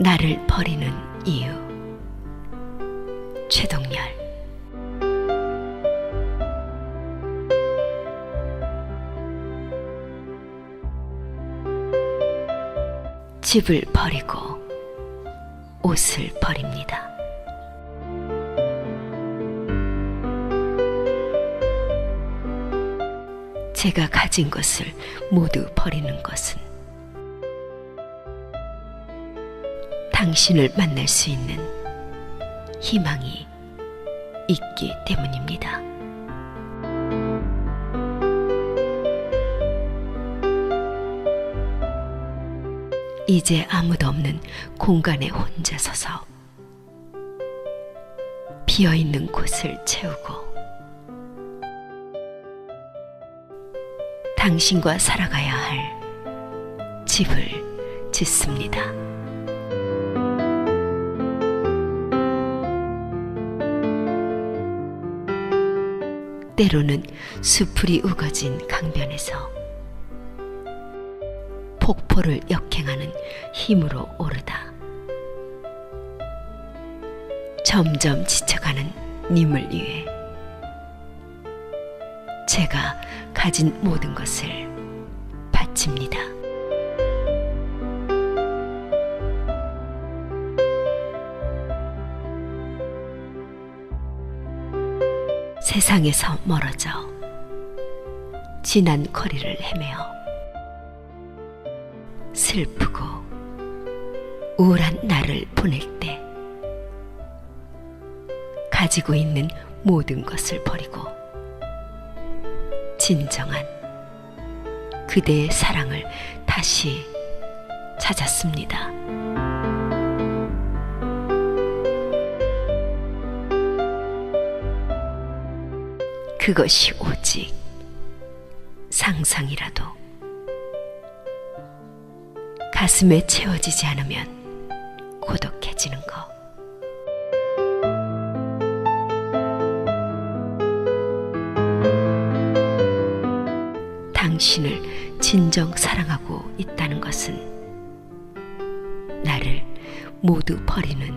나를 버리는 이유 최동열 집을 버리고 옷을 버립니다. 제가 가진 것을 모두 버리는 것은 당신을 만날 수 있는 희망이 있기 때문입니다. 이제 아무도 없는 공간에 혼자 서서 비어 있는 곳을 채우고 당신과 살아가야 할 집을 짓습니다. 때로는 수풀이 우거진 강변에서 폭포를 역행하는 힘으로 오르다. 점점 지쳐가는 님을 위해 제가 가진 모든 것을 바칩니다. 세상에서 멀어져 지난 거리를 헤매어 슬프고 우울한 나를 보낼 때 가지고 있는 모든 것을 버리고 진정한 그대의 사랑을 다시 찾았습니다. 그것이 오직 상상이라도 가슴에 채워지지 않으면 고독해지는 것. 당신을 진정 사랑하고 있다는 것은 나를 모두 버리는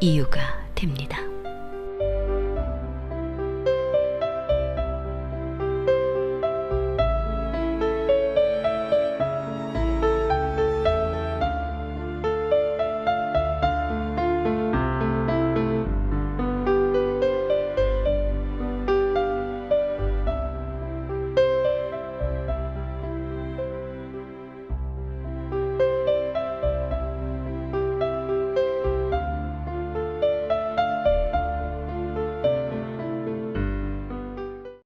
이유가 됩니다.